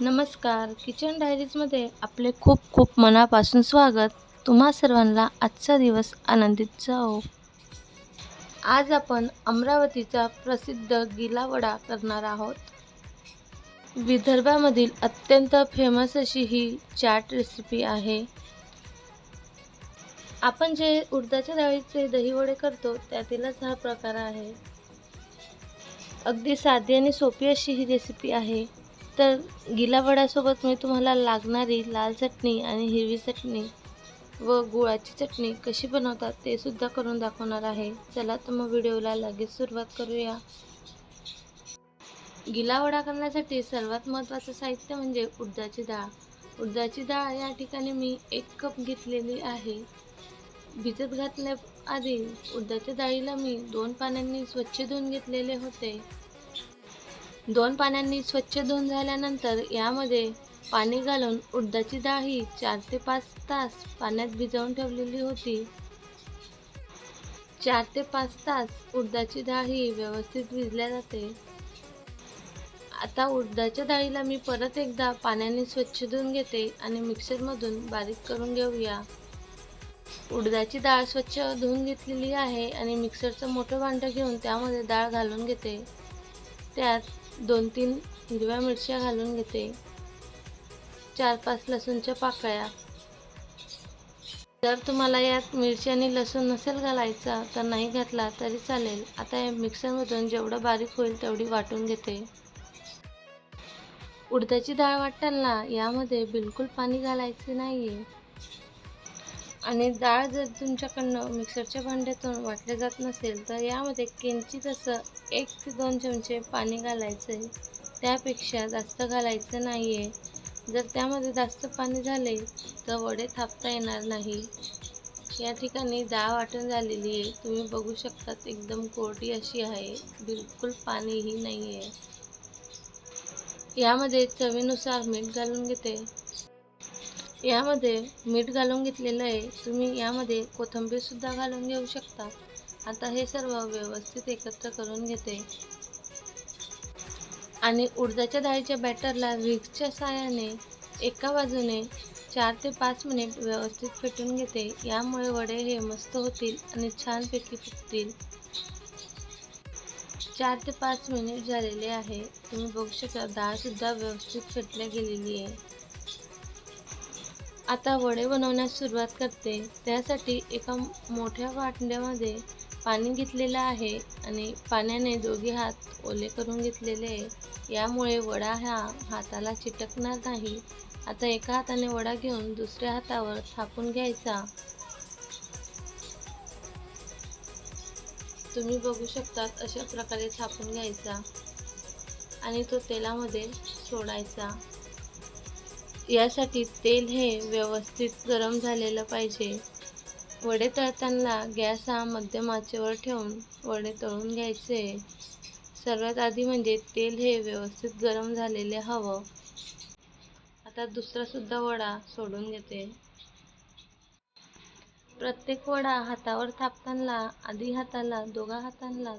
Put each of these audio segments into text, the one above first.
नमस्कार. किचन डायरीजमध्ये आपले खूप खूप मनापासून स्वागत. तुम्हा सर्वांना आजचा दिवस आनंदित जाओ आज आपण अमरावतीचा प्रसिद्ध गिलावडा करणार आहोत. विदर्भामधील अत्यंत फेमस अशी ही चाट रेसिपी आहे. आपण जे उडदाच्या डाळीचे दहीवडे करतो त्यातीलच हा प्रकार आहे. अगदी साधी आणि सोपी अशी ही रेसिपी आहे. तर गिलावड्यासोबत मी तुम्हाला लागणारी लाल चटणी आणि हिरवी चटणी व गुळाची चटणी कशी बनवतात ते सुद्धा करून दाखवणार आहे. चला तर मग व्हिडिओला लगेच सुरुवात करूया. गिलावडा करण्यासाठी सर्वात महत्त्वाचं साहित्य म्हणजे उडदाची डाळ. उडदाची डाळ या ठिकाणी मी एक कप घेतलेली आहे. भिजत घातण्याआधी उडदाच्या डाळीला मी दोन पाण्याने स्वच्छ धुवून घेतलेले होते. दोन पाण्यांनी स्वच्छ धुवून झाल्यानंतर यामध्ये पाणी घालून उडदाची डाळ ही चार ते पाच तास पाण्यात भिजवून ठेवलेली होती. चार ते पाच तास उडदाची डाळ ही व्यवस्थित भिजल्या जाते. आता उडदाच्या डाळीला मी परत एकदा पाण्याने स्वच्छ धुवून घेते आणि मिक्सरमधून बारीक करून घेऊया. उडदाची डाळ स्वच्छ धुवून घेतलेली आहे आणि मिक्सरचं मोठं भांडं घेऊन त्यामध्ये डाळ घालून घेते. त्यात दोन तीन हिरव्या मिरच्या घालून घेते. चार पाच लसूणच्या पाकळ्या. जर तुम्हाला यात मिरची आणि लसूण नसेल घालायचा तर नाही घातला तरी चालेल. आता या मिक्सरमधून जेवढं बारीक होईल तेवढी वाटून घेते. उडदाची डाळ वाटताना यामध्ये बिलकुल पाणी घालायचे नाही आहे आणि डाळ जर तुमच्याकडनं मिक्सरच्या भांड्यातून वाटले जात नसेल तर यामध्ये किंचित असं एक ते दोन चमचे पाणी घालायचं आहे त्यापेक्षा जास्त घालायचं नाही आहे जर त्यामध्ये जास्त पाणी झाले तर वडे थापता येणार नाही. या ठिकाणी डाळ वाटण झालेली आहे. तुम्ही बघू शकतात एकदम कोरडी अशी आहे. बिलकुल पाणीही नाही आहे यामध्ये चवीनुसार मीठ घालून घेते. यामध्ये मीठ घालून घेतलेलं आहे. तुम्ही यामध्ये कोथिंबीरसुद्धा घालून घेऊ शकता. आता हे सर्व व्यवस्थित एकत्र करून घेते. आणि उडदाच्या डाळीच्या बॅटरला विक्सच्या साहाय्याने एका बाजूने चार ते पाच मिनिट व्यवस्थित फेटून घेते. यामुळे वडे हे मस्त होतील आणि छानपैकी फुटतील चार ते पाच मिनिट झालेले आहे. तुम्ही बघू शकता डाळसुद्धा व्यवस्थित फेटल्या गेलेली आहे. आता वडे बनवण्यास सुरुवात करते. त्यासाठी एका मोठ्या वाटण्यामध्ये पाणी घेतलेलं आहे आणि पाण्याने दोघे हात ओले करून घेतलेले आहे. यामुळे वडा ह्या हाताला चिटकणार नाही. आता एका हाताने वडा घेऊन दुसऱ्या हातावर थापून घ्यायचा. तुम्ही बघू शकतात अशा प्रकारे थापून घ्यायचा आणि तो तेलामध्ये सोडायचा. यासाठी तेल हे व्यवस्थित गरम झालेलं पाहिजे. वडे तळताना गॅस हा मध्यम आचेवर ठेवून वडे तळून घ्यायचे. सर्वात आधी म्हणजे तेल हे व्यवस्थित गरम झालेले हवं. आता दुसरासुद्धा वडा सोडून घेते. प्रत्येक वडा हातावर थापताना आधी हाताला दोघा हातांना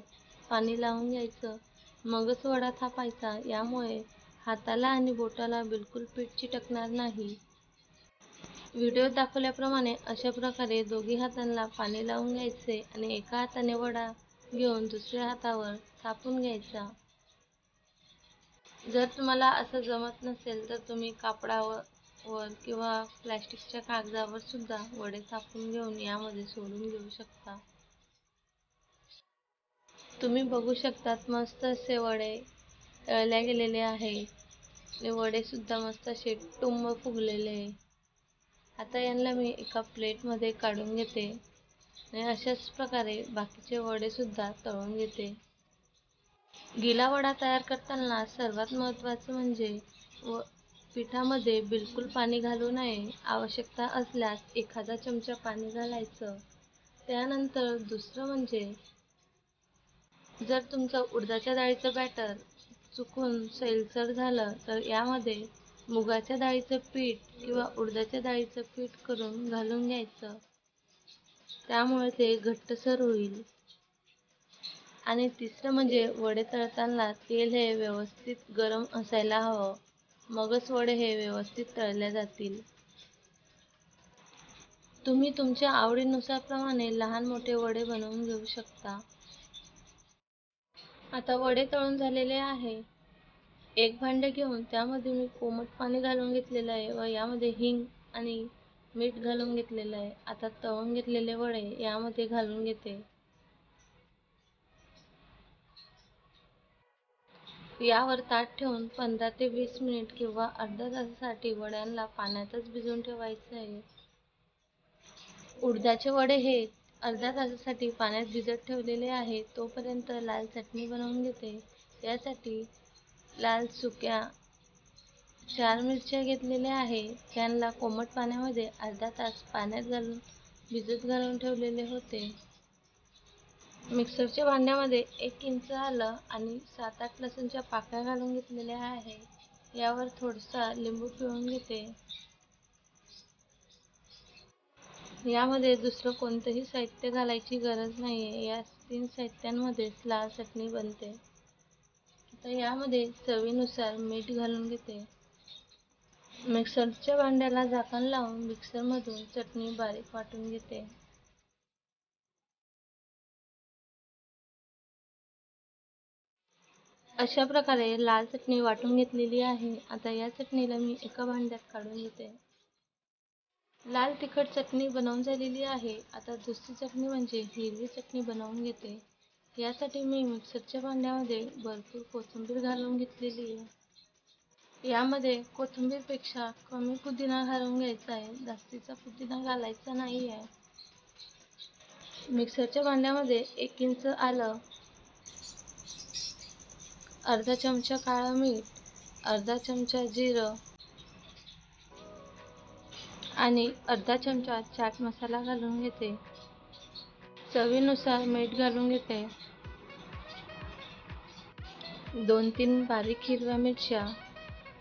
पाणी लावून घ्यायचं. मगच वडा थापायचा. यामुळे हाताला आणि बोटाला बिलकुल पीठ चिटकणार नाही. व्हिडिओत दाखवल्याप्रमाणे अशा प्रकारे दोघी हातांना पाणी लावून घ्यायचे आणि एका हाताने वडा घेऊन दुसऱ्या हातावर थापून घ्यायचा. जर तुम्हाला असं जमत नसेल तर तुम्ही कापडावर वर किंवा प्लॅस्टिकच्या कागदावर सुद्धा वडे थापून घेऊन यामध्ये सोडून घेऊ शकता. तुम्ही बघू शकतात मस्त असे वडे तळल्या गेलेले आहे. आणि वडे सुद्धा मस्त असे टुंब फुगलेले. आहे आता यांना मी एका प्लेटमध्ये काढून घेते. आणि अशाच प्रकारे बाकीचे वडे सुद्धा तळून घेते. गिला वडा तयार करताना सर्वात महत्त्वाचं म्हणजे व पिठामध्ये बिलकुल पाणी घालू नये. आवश्यकता असल्यास एखादा चमचा पाणी घालायचं. त्यानंतर दुसरं म्हणजे जर तुमचं उडदाच्या डाळीचं बॅटर चुकून सैलसर झालं तर यामध्ये मुगाच्या डाळीचं पीठ किंवा उडदाच्या डाळीचं पीठ करून घालून घ्यायचं. त्यामुळे ते घट्टसर होईल. आणि तिसरं म्हणजे वडे तळताना तेल हे व्यवस्थित गरम असायला हवं. मगच वडे हे व्यवस्थित तळले जातील. तुम्ही तुमच्या आवडीनुसार प्रमाणे लहान मोठे वडे बनवून घेऊ शकता. आता वडे तळून झालेले आहे. एक भांडे घेऊन त्यामध्ये मी कोमट पाणी घालून घेतलेलं आहे व यामध्ये हिंग आणि मीठ घालून घेतलेलं आहे. आता तळून घेतलेले वडे यामध्ये घालून घेते. यावर ताट ठेवून पंधरा ते वीस मिनिट किंवा अर्धा तासासाठी वड्यांना पाण्यातच भिजवून ठेवायचं आहे. उडदाचे वडे हे अर्ध्या तासासाठी पाण्यात भिजत ठेवलेले आहे तोपर्यंत लाल चटणी बनवून घेते. यासाठी लाल सुक्या चार मिरच्या घेतलेल्या आहे. त्यांना कोमट पाण्यामध्ये अर्धा तास पाण्यात घालून भिजत घालून ठेवलेले होते. मिक्सरच्या भांड्यामध्ये एक इंच आलं आणि सात आठ लसूणच्या पाकळ्या घालून घेतलेल्या आहे. यावर थोडासा लिंबू पिळून घेते. यामध्ये दुसरं कोणतंही साहित्य घालायची गरज नाही आहे या तीन साहित्यांमध्येच लाल चटणी बनते. आता यामध्ये चवीनुसार मीठ घालून घेते. मिक्सरच्या भांड्याला झाकण लावून मिक्सरमधून चटणी बारीक वाटून घेते. अशा प्रकारे लाल चटणी वाटून घेतलेली आहे. आता या चटणीला मी एका भांड्यात काढून घेते. लाल तिखट चटणी बनवून झालेली आहे. आता दुसरी चटणी म्हणजे हिरवी चटणी बनवून घेते. यासाठी मी मिक्सरच्या भांड्यामध्ये भरपूर कोथिंबीर घालून घेतलेली आहे. यामध्ये कोथिंबीरपेक्षा कमी पुदिना घालून घ्यायचा आहे. जास्तीचा पुदिना घालायचा नाही आहे. मिक्सरच्या भांड्यामध्ये एक इंच आलं अर्धा चमचा काळं मीठ अर्धा चमचा जिरं आणि अर्धा चमचा चाट मसाला घालून घेते. चवीनुसार मीठ घालून घेते. दोन तीन बारीक हिरव्या मिरच्या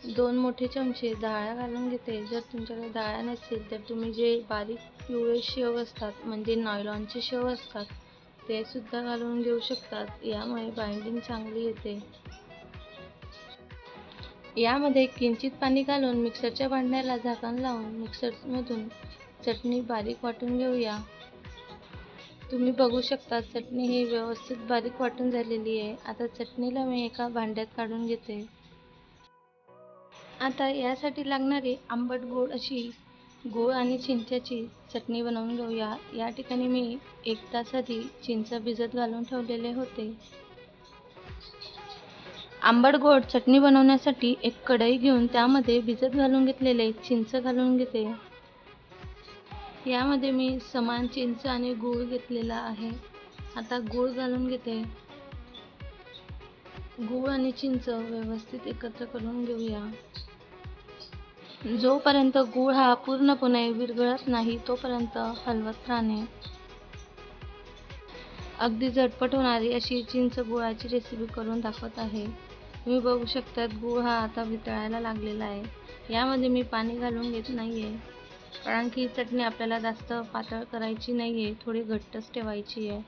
दोन मोठे चमचे डाळ्या घालून घेते. जर तुमच्याकडे डाळ्या नसतील तर तुम्ही जे बारीक पिवळे शेव असतात म्हणजे नॉयलॉनचे शेव असतात ते सुद्धा घालून घेऊ शकतात. यामुळे बाइंडिंग चांगली येते. यामध्ये किंचित पाणी घालून मिक्सरच्या भांड्याला झाकण लावून मिक्सरमधून चटणी बारीक वाटून घेऊया. तुम्ही बघू शकता चटणी ही व्यवस्थित बारीक वाटून झालेली आहे. आता चटणीला मी एका भांड्यात काढून घेते. आता यासाठी लागणारी आंबट गोड अशी गूळ आणि चिंच्याची चटणी बनवून घेऊया. या ठिकाणी मी एक तास आधी चिंच भिजत घालून ठेवलेले होते. आंबट गोड चटणी बनवण्यासाठी एक कढई घेऊन त्यामध्ये भिजत घालून घेतलेले चिंच घालून घेते. यामध्ये मी समान चिंच आणि गूळ घेतलेला आहे. आता गूळ घालून घेते. गूळ आणि चिंच व्यवस्थित एकत्र करून घेऊया. जोपर्यंत गूळ हा पूर्णपणे विरघळत नाही तोपर्यंत हलवत राहणे. अगदी झटपट होणारी अशी चिंच गुळाची रेसिपी करून दाखवत आहे. तुम्ही बघू शकतात गुळ हा आता वितळायला लागलेला आहे. यामध्ये मी पाणी घालून घेत नाही आहे कारण की चटणी आपल्याला जास्त पातळ करायची नाही आहे थोडी घट्टच ठेवायची आहे.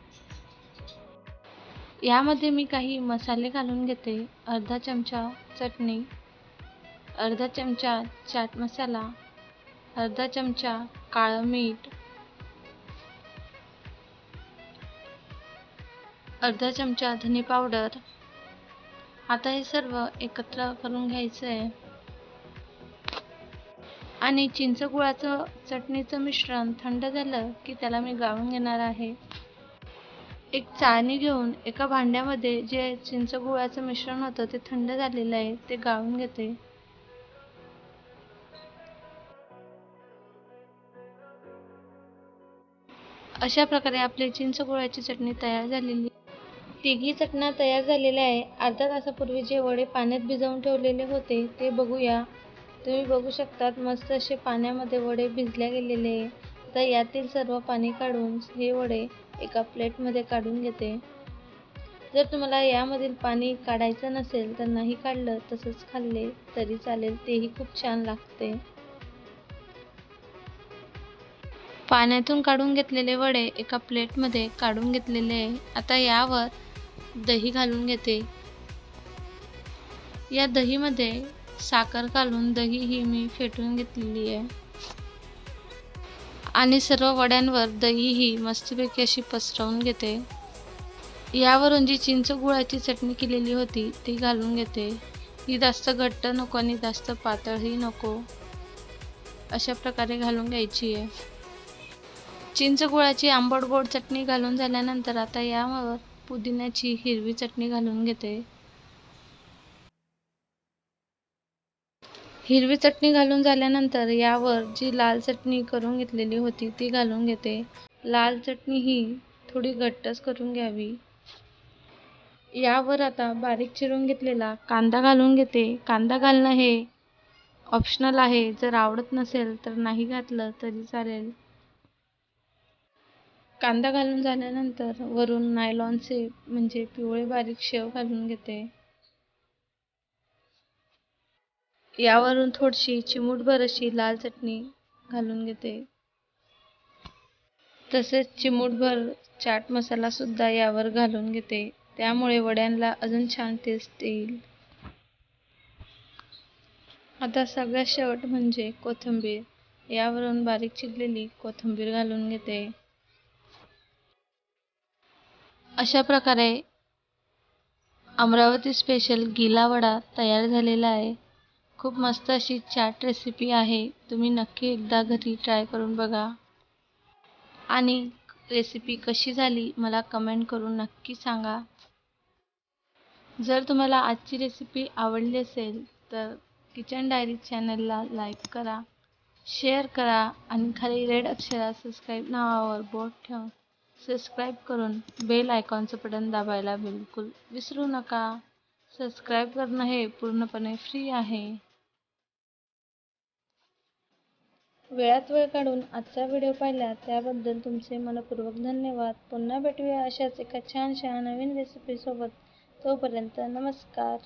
यामध्ये मी काही मसाले घालून घेते. अर्धा चमचा चटणी अर्धा चमचा चाट मसाला अर्धा चमचा काळं मीठ अर्धा चमचा धने पावडर आता हे सर्व एकत्र करून घ्यायचं आहे आणि चिंच गुळाचं चटणीचं मिश्रण थंड झालं की त्याला मी गाळून घेणार आहे. एक चाळणी घेऊन एका भांड्यामध्ये जे चिंच गुळाचं मिश्रण होतं ते थंड झालेलं आहे ते गाळून घेते. अशा प्रकारे आपली चिंच गुळाची चटणी तयार झालेली तिघी चटण्या तयार झालेल्या आहे. अर्धा तासापूर्वी जे वडे पाण्यात भिजवून ठेवलेले होते ते बघूया. तुम्ही बघू शकतात मस्त असे पाण्यामध्ये वडे भिजल्या गेलेले आहे. तर यातील सर्व पाणी काढून हे वडे एका प्लेटमध्ये काढून घेते. जर तुम्हाला यामधील पाणी काढायचं नसेल तर नाही काढलं तसंच खाल्ले तरी चालेल तेही खूप छान लागते. पाण्यातून काढून घेतलेले वडे एका प्लेटमध्ये काढून घेतलेले आहे. आता यावर दही घालून घेते. या दहीमध्ये साखर घालून दही ही मी फेटून घेतलेली आहे. आणि सर्व वड्यांवर दही ही मस्तपैकी अशी पसरवून घेते. यावरून जी चिंच गुळाची चटणी केलेली होती ती घालून घेते. ही जास्त घट्ट नको आणि जास्त पातळही नको. अशा प्रकारे घालून घ्यायची आहे. चिंच गुळाची आंबट गोड चटणी घालून झाल्यानंतर आता यावर पुदिन्याची हिरवी चटणी घालून घेते. हिरवी चटणी घालून झाल्यानंतर यावर जी लाल चटणी करून घेतलेली होती ती घालून घेते. लाल चटणी ही थोडी घट्टच करून घ्यावी. यावर आता बारीक चिरून घेतलेला कांदा घालून घेते. कांदा घालणं हे ऑप्शनल आहे. जर आवडत नसेल तर नाही घातलं तरी चालेल. कांदा घालून झाल्यानंतर वरून नायलॉनचे म्हणजे पिवळे बारीक शेव घालून घेते. यावरून थोडीशी चिमूटभर अशी लाल चटणी घालून घेते. तसेच चिमूटभर चाट मसाला सुद्धा यावर घालून घेते. त्यामुळे वड्यांना अजून छान टेस्ट येईल. आता सगळ्यात शेवट म्हणजे कोथिंबीर. यावरून बारीक चिरलेली कोथिंबीर घालून घेते. अशा प्रकारे अमरावती स्पेशल गिला वडा तयार झालेला आहे. खूप मस्त अशी चाट रेसिपी आहे. तुम्ही नक्की एकदा घरी ट्राय करून बघा. आणि रेसिपी कशी झाली मला कमेंट करून नक्की सांगा. जर तुम्हाला आजची रेसिपी आवडली असेल तर किचन डायरी चॅनलला लाईक करा शेअर करा आणि खाली रेड अक्षरात सबस्क्राईब नावावर बोट ठेवून सबस्क्राईब करून बेल आयकॉनचं बटन दाबायला बिलकुल विसरू नका. सबस्क्राईब करणं हे पूर्णपणे फ्री आहे. वेळात वेळ काढून आजचा व्हिडिओ पाहिला त्याबद्दल तुमचे मनपूर्वक धन्यवाद. पुन्हा भेटूया अशाच एका छानशा नवीन रेसिपीसोबत तोपर्यंत नमस्कार.